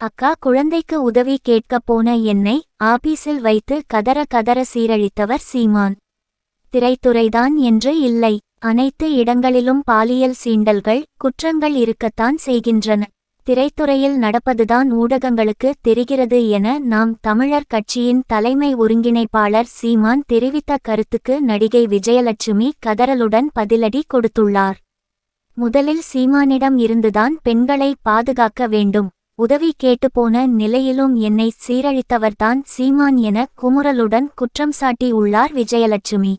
அக்கா குழந்தைக்கு உதவி கேட்கப் போன என்னை ஆபீஸில் வைத்து கதற கதற சீரழித்தவர் சீமான். திரைத்துறைதான் என்று இல்லை. அனைத்து இடங்களிலும் பாலியல் சீண்டல்கள் குற்றங்கள் இருக்கத்தான் செய்கின்றன. திரைத்துறையில் நடப்பதுதான் ஊடகங்களுக்கு தெரிகிறது என நாம் தமிழர் கட்சியின் தலைமை ஒருங்கிணைப்பாளர் சீமான் தெரிவித்த கருத்துக்கு நடிகை விஜயலட்சுமி கதறலுடன் பதிலடி கொடுத்துள்ளார். முதலில் சீமானிடம் இருந்துதான் பெண்களை பாதுகாக்க வேண்டும். உதவி கேட்டுப்போன நிலையிலும் என்னை சீரழித்தவர்தான் சீமான் என குமுறலுடன் குற்றம் சாட்டி உள்ளார் விஜயலட்சுமி.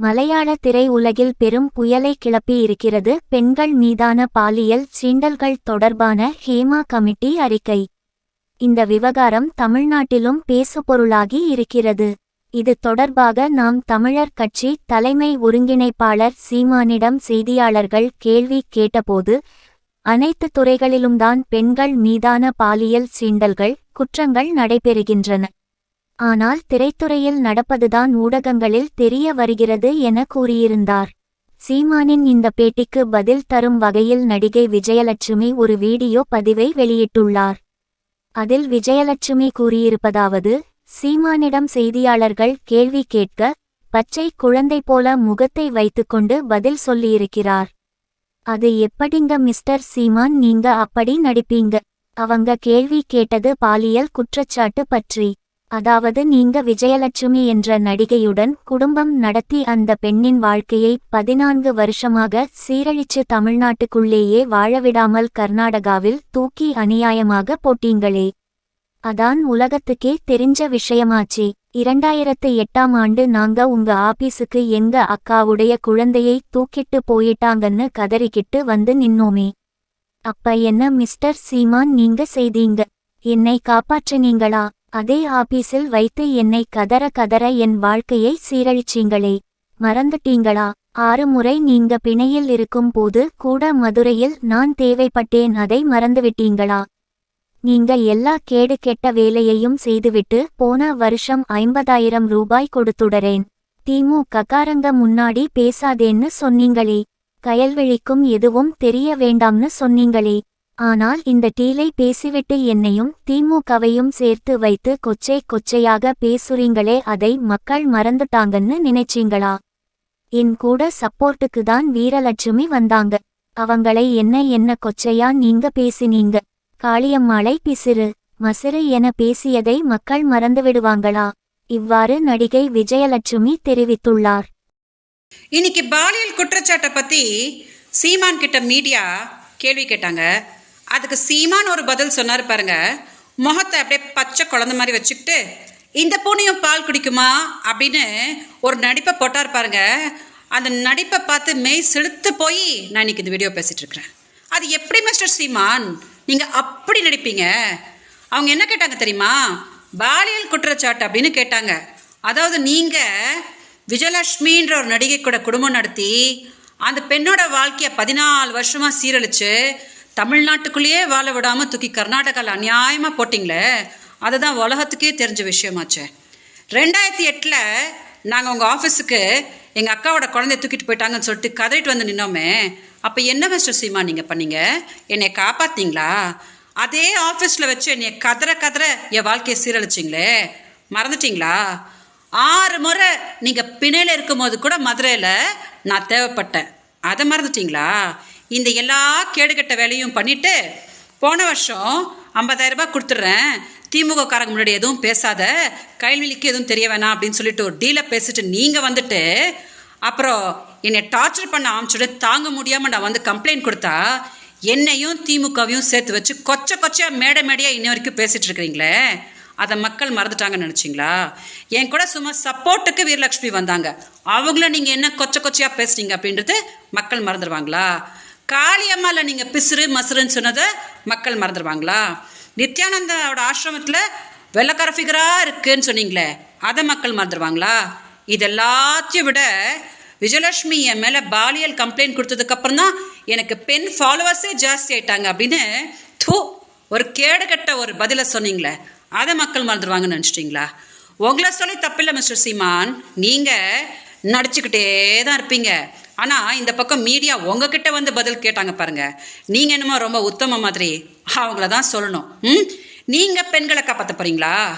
மலையாள திரை உலகில் பெரும் புயலை கிளப்பி இருக்கிறது பெண்கள் மீதான பாலியல் சீண்டல்கள் தொடர்பான ஹேமா கமிட்டி அறிக்கை. இந்த விவகாரம் தமிழ்நாட்டிலும் பேசுபொருளாகி இருக்கிறது. இது தொடர்பாக நாம் தமிழர் கட்சி தலைமை ஒருங்கிணைப்பாளர் சீமானிடம் செய்தியாளர்கள் கேள்வி கேட்டபோது அனைத்து துறைகளிலும்தான் பெண்கள் மீதான பாலியல் சீண்டல்கள் குற்றங்கள் நடைபெறுகின்றன. ஆனால் திரைத்துறையில் நடப்பதுதான் ஊடகங்களில் தெரிய வருகிறது என கூறியிருந்தார். சீமானின் இந்த பேட்டிக்கு பதில் தரும் வகையில் நடிகை விஜயலட்சுமி ஒரு வீடியோ பதிவை வெளியிட்டுள்ளார். அதில் விஜயலட்சுமி கூறியிருப்பதாவது சீமானிடம் செய்தியாளர்கள் கேள்வி கேட்க பச்சை குழந்தை போல முகத்தை வைத்துக்கொண்டு பதில் சொல்லியிருக்கிறார். அது எப்படிங்க மிஸ்டர் சீமான்? நீங்க அப்படி நடிப்பீங்க. அவங்க கேள்வி கேட்டது பாலியல் குற்றச்சாட்டு பற்றி. அதாவது நீங்க விஜயலட்சுமி என்ற நடிகையுடன் குடும்பம் நடத்தி அந்த பெண்ணின் வாழ்க்கையை பதினான்கு வருஷமாக சீரழிச்சு தமிழ்நாட்டுக்குள்ளேயே வாழவிடாமல் கர்நாடகாவில் தூக்கி அநியாயமாக போட்டீங்களே. அதான் உலகத்துக்கே தெரிஞ்ச விஷயமாச்சே. இரண்டாயிரத்து எட்டாம் ஆண்டு நாங்க உங்க ஆபீஸுக்கு எங்க அக்காவுடைய குழந்தையை தூக்கிட்டு போயிட்டாங்கன்னு கதறிக்கிட்டு வந்து நின்னோமே. அப்ப என்ன மிஸ்டர் சீமான் நீங்க செய்தீங்க? என்னை காப்பாற்றினீங்களா? அதே ஆபீஸில் வைத்து என்னை கதற கதற என் வாழ்க்கையை சீரழிச்சீங்களே. மறந்துட்டீங்களா? ஆறு முறை நீங்க பிணையில் இருக்கும் போது கூட மதுரையில் நான் தேவைப்பட்டேன் அதை மறந்துவிட்டீங்களா? நீங்க எல்லா கேடு கெட்ட வேலையையும் செய்துவிட்டு போன வருஷம் ஐம்பதாயிரம் ரூபாய் கொடுத்துடறேன். திமு கக்காரங்க முன்னாடி பேசாதேன்னு சொன்னீங்களே. கயல்விழிக்கும் எதுவும் தெரிய வேண்டாம்னு சொன்னீங்களே. ஆனால் இந்த டீலை பேசிவிட்டு என்னையும் திமுகவையும் சேர்த்து வைத்து கொச்சை கொச்சையாக பேசுறீங்களே அதை மக்கள் மறந்துட்டாங்கன்னு நினைச்சீங்களா? என் கூட சப்போர்ட்டுக்கு தான் வீரலட்சுமி வந்தாங்க. அவங்களை என்ன என்ன கொச்சையா நீங்க பேசினீங்க. காளியம்மாளை பிசிறு மசிறு என பேசியதை மக்கள் மறந்துவிடுவாங்களா? இவ்வாறு நடிகை விஜயலட்சுமி தெரிவித்துள்ளார். இன்னைக்கு பாலியல் குற்றச்சாட்டை பற்றி சீமான் கிட்ட மீடியா கேள்வி கேட்டாங்க. அதுக்கு சீமான் ஒரு பதில் சொன்னார் பாருங்க. முகத்தை அப்படியே பச்சை குழந்த மாதிரி வச்சுக்கிட்டு இந்த பூனையும் பால் குடிக்குமா? அப்படின்னு ஒரு நடிப்பை போட்டார் பாருங்க. அந்த நடிப்பை பார்த்து மெய் செலுத்து போய் நான் இன்னைக்கு இந்த வீடியோ பேசிட்டு இருக்கிறேன். அது எப்படி மிஸ்டர் சீமான்? நீங்கள் அப்படி நடிப்பீங்க. அவங்க என்ன கேட்டாங்க தெரியுமா? பாலியல் குற்றச்சாட்டு அப்படின்னு கேட்டாங்க. அதாவது நீங்கள் விஜயலட்சுமின்ற ஒரு நடிகை கூட குடும்பம் நடத்தி அந்த பெண்ணோட வாழ்க்கையை பதினாலு வருஷமாக சீரழிச்சு தமிழ்நாட்டுக்குள்ளேயே வாழ விடாமல் தூக்கி கர்நாடகாவில் அநியாயமாக போட்டிங்களே? அதுதான் உலகத்துக்கே தெரிஞ்ச விஷயமாச்சே. ரெண்டாயிரத்தி எட்டில் நாங்கள் உங்கள் ஆஃபீஸுக்கு எங்கள் அக்காவோட குழந்தைய தூக்கிட்டு போயிட்டாங்கன்னு சொல்லிட்டு கதறிட்டு வந்து நின்னோமே. அப்போ என்ன மிஸ்டர் சீமா நீங்கள் பண்ணீங்க? என்னை காப்பாத்தீங்களா? அதே ஆஃபீஸில் வச்சு என்னை கதற கதற என் வாழ்க்கையை சீரழிச்சிங்களே. மறந்துட்டீங்களா? ஆறு முறை நீங்கள் பிணையில் இருக்கும்போது கூட மதுரையில் நான் தேவைப்பட்டேன். அதை மறந்துட்டீங்களா? இந்த எல்லா கேடுகட்ட வேலையும் பண்ணிவிட்டு போன வருஷம் 50000 ரூபாய் கொடுத்துட்றேன். திமுக காரங்க முன்னாடி எதுவும் பேசாத கைல்வெளிக்கு எதுவும் தெரிய வேணாம் அப்படின்னு சொல்லிட்டு ஒரு டீலை பேசிட்டு நீங்கள் வந்துட்டு அப்புறம் என்னை டார்ச்சர் பண்ண ஆரம்பிச்சுட்டு தாங்க முடியாமல் நான் வந்து கம்ப்ளைண்ட் கொடுத்தா என்னையும் திமுகவையும் சேர்த்து வச்சு கொச்ச கொச்சையா மேடை மேடையாக இன்ன வரைக்கும் பேசிட்டு இருக்கிறீங்களே? அதை மக்கள் மறந்துட்டாங்கன்னு நினச்சிங்களா? என் கூட சும்மா சப்போர்ட்டுக்கு வீரலட்சுமி வந்தாங்க. அவங்கள நீங்கள் என்ன கொச்ச கொச்சையாக பேசுனீங்க அப்படின்றது மக்கள் மறந்துடுவாங்களா காளியம்மால நீங்கள் பிசுறு மசுறுன்னு சொன்னதை மக்கள் மறந்துடுவாங்களா நித்யானந்தாவோட ஆசிரமத்தில் வெள்ளக்கார ஃபிகராக இருக்குன்னு சொன்னீங்களே அதை மக்கள் மறந்துடுவாங்களா இது எல்லாத்தையும் விட விஜயலட்சுமி என் மேலே பாலியல் கம்ப்ளைண்ட் கொடுத்ததுக்கப்புறம் தான் எனக்கு பெண் ஃபாலோவர்ஸே ஜாஸ்தி ஆயிட்டாங்க அப்படின்னு தூ ஒரு கேடுகட்ட ஒரு பதிலை சொன்னீங்களே அதை மக்கள் மறந்துடுவாங்கன்னு நினச்சிட்டிங்களா? உங்களை சொல்லி தப்பில்லை மிஸ்டர் சீமான். நீங்கள் நடிச்சுக்கிட்டே தான் இருப்பீங்க. ஆனால் இந்த பக்கம் மீடியா உங்ககிட்ட வந்து பதில் கேட்டாங்க பாருங்க. நீங்கள் என்னமோ ரொம்ப உத்தம மாதிரி அவங்கள தான் சொல்லணும். ம்? நீங்கள் பெண்களை காப்பாற்ற போறீங்களா?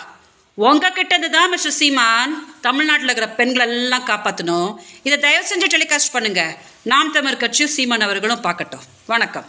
உங்ககிட்ட தான் மிஸ்டர் சீமான் தமிழ்நாட்டில் இருக்கிற பெண்களை எல்லாம் காப்பாற்றணும் இதை தயவு செஞ்சு டெலிகாஸ்ட் பண்ணுங்க. நாம் தமிழ் கட்சியும் சீமான் அவர்களும் பார்க்கட்டும். வணக்கம்.